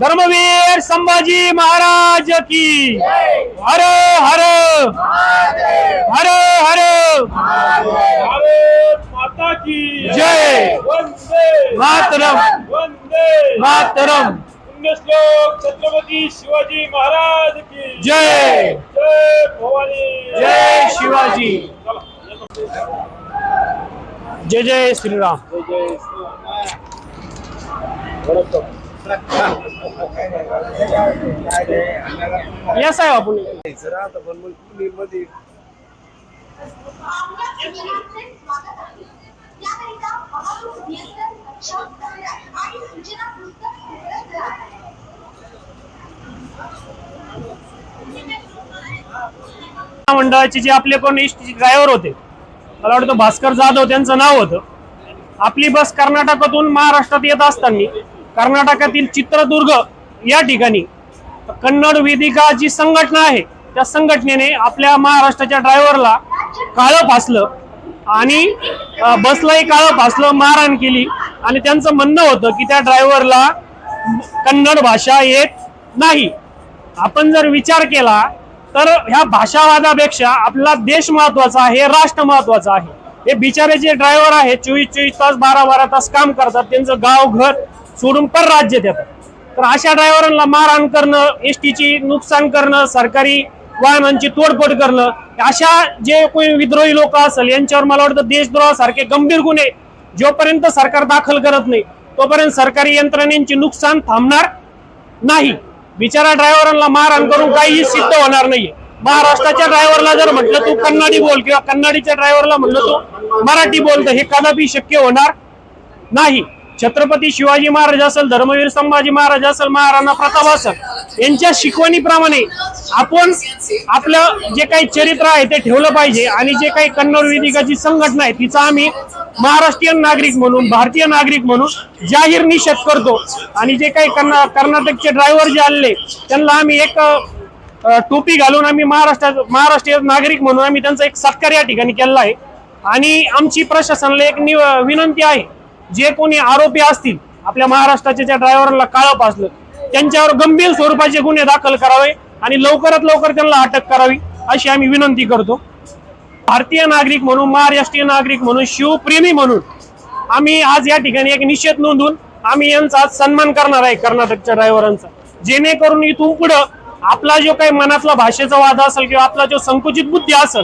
धर्मवीर संभाजी महाराज की। हर हर। हर हर। माता की। जय. वंदे। मातरम. वंदे। मातरम। पुण्यश्लोक छत्रपती शिवाजी महाराज की। जय. जय भवानी। जय शिवाजी. जय जय श्रीराम। जय जय श्रीराम. या साहेब आपण. मंडळाचे जे आपले कोण ड्रायव्हर होते मला वाटतं भास्कर जाधव त्यांचं नाव होतं. आपली बस कर्नाटकातून महाराष्ट्रात येत असताना कर्नाटकातील चित्रदुर्ग या ठिकाणी. कन्नड वेदिका जी संघटना आहे त्या संघटनेने आपल्या महाराष्ट्राच्या ड्रायव्हरला काळं फासलं आणि बसलाही काळं फासलं मारहाण केली. आणि त्यांचं म्हणणं होतं की त्या ड्रायव्हरला कन्नड भाषा येत नाही. आपण जर विचार केला तर ह्या भाषावादापेक्षा आपला देश महत्त्वाचा आहे राष्ट्र महत्त्वाचा आहे. हे बिचारे जे ड्रायव्हर आहेत चोवीस चोवीस तास बारा बारा तास काम करतात त्यांचं गाव घर सोडून पर राज्य येतात तर अशा ड्रायव्हरांना मारहाण करणं एस टीची नुकसान करणं सरकारी वाहनांची तोडफोड करणं अशा जे कोणी विद्रोही लोक असेल यांच्यावर मला वाटतं देशद्रोहासारखे गंभीर गुन्हे जोपर्यंत सरकार दाखल करत नाही तोपर्यंत सरकारी यंत्रणेंचे नुकसान थांबणार नाही. बिचारा ड्रायव्हरांना मारहाण करून काहीही सिद्ध होणार नाहीये. महाराष्ट्राच्या ड्रायव्हरला जर म्हटलं तू कन्नाडी बोल किंवा कन्नडीच्या ड्रायव्हरला म्हटलं तू मराठी बोल तर हे कदापि शक्य होणार नाही. छत्रपती शिवाजी महाराज असेल धर्मवीर संभाजी महाराज असेल महाराणा प्रताप असेल यांच्या शिकवणीप्रमाणे आपण आपलं जे काही चरित्र आहे ते ठेवलं पाहिजे आणि जे काही कन्नड वेदिकाची संघटना आहे तिचा आम्ही महाराष्ट्रीयन नागरिक म्हणून भारतीय नागरिक म्हणून जाहीर निषेध करतो. आणि जे काही कर्ना कर्नाटकचे ड्रायव्हर जे आले त्यांना आम्ही एक टोपी घालून आम्ही महाराष्ट्रात महाराष्ट्रीय नागरिक म्हणून आम्ही त्यांचा एक सत्कार या ठिकाणी केलेला आहे. आणि आमची प्रशासनाला एक नि- विनंती आहे जे कोणी आरोपी असतील आपल्या महाराष्ट्राच्या ज्या ड्रायव्हरला काळं पासलं त्यांच्यावर गंभीर स्वरूपाचे गुन्हे दाखल करावे आणि लवकरात लवकर त्यांना अटक करावी अशी आम्ही विनंती करतो. भारतीय नागरिक म्हणून महाराष्ट्रीय नागरिक म्हणून शिवप्रेमी म्हणून आम्ही आज या ठिकाणी एक निषेध नोंदून आम्ही यांचा आज सन्मान करणार आहे कर्नाटकच्या ड्रायव्हरांचा. जेणेकरून इथून पुढं आपला जो काही मनातला भाषेचा वाद असेल किंवा आपला जो संकुचित बुद्धी असेल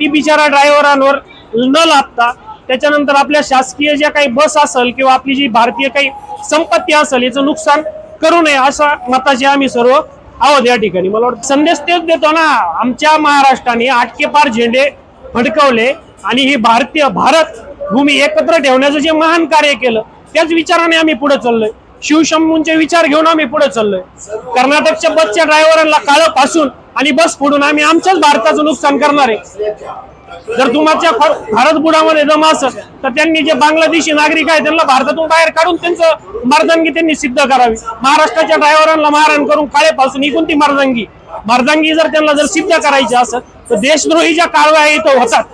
ती बिचारा ड्रायव्हरांवर न लाभता त्याच्यानंतर आपल्या शासकीय ज्या काही बस असेल किंवा आपली जी भारतीय काही संपत्ती असेल याचं नुकसान करू नये असा मताचे आम्ही सर्व आहोत या ठिकाणी. मला वाटतं संदेश तेच देतो ना आमच्या महाराष्ट्राने आटके पार झेंडे फडकवले आणि ही भारतीय भारत भूमी एकत्र ठेवण्याचं जे महान कार्य केलं त्याच विचाराने आम्ही पुढे चाललोय. शिवशंभूंचे विचार घेऊन आम्ही पुढे चाललोय. कर्नाटकच्या बसच्या ड्रायव्हरांना काळं पासून आणि बस फोडून आम्ही आमच्याच भारताचं नुकसान करणार आहे. जर तुमच्या भारत बुडामध्ये जमा असेल तर त्यांनी जे बांगलादेशी नागरिक आहे त्यांना भारतातून बाहेर काढून त्यांचं मर्दांगी त्यांनी सिद्ध करावी. महाराष्ट्राच्या ड्रायव्हरांना मारहाण करून काळे पासून ही कोणती मर्दांगी? मर्दांगी जर त्यांना जर सिद्ध करायची असेल तर देशद्रोही ज्या कारवाया इथं होतात.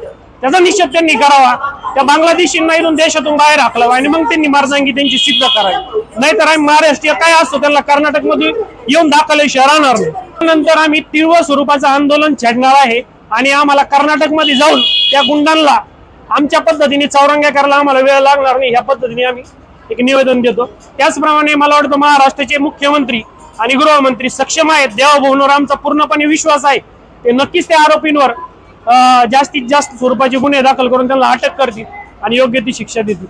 त्याचा निषेध त्यांनी करावा. त्या बांगलादेशींना इथून देशातून बाहेर हाकलावा आणि मग त्यांनी मर्दांगी त्यांची सिद्ध करावी. नाहीतर आम्ही महाराष्ट्रीय काय असतो त्यांना कर्नाटकमधून येऊन दाखवल्याशिवाय राहणार नाही नंतर आम्ही तीव्र स्वरूपाचं आंदोलन छेडणार आहे. आणि आम्हाला कर्नाटकमध्ये जाऊन त्या गुंडांना आमच्या पद्धतीने चौरंग्या करायला आम्हाला वेळ लागणार नाही. ह्या पद्धतीने आम्ही एक निवेदन देतो. त्याचप्रमाणे मला वाटतं महाराष्ट्राचे मुख्यमंत्री आणि गृहमंत्री सक्षम आहेत. देवाभाऊंवर आमचा पूर्णपणे विश्वास आहे. ते नक्कीच त्या आरोपींवर जास्तीत जास्त स्वरूपाचे गुन्हे दाखल करून त्यांना अटक करतील आणि योग्य ती शिक्षा देतील.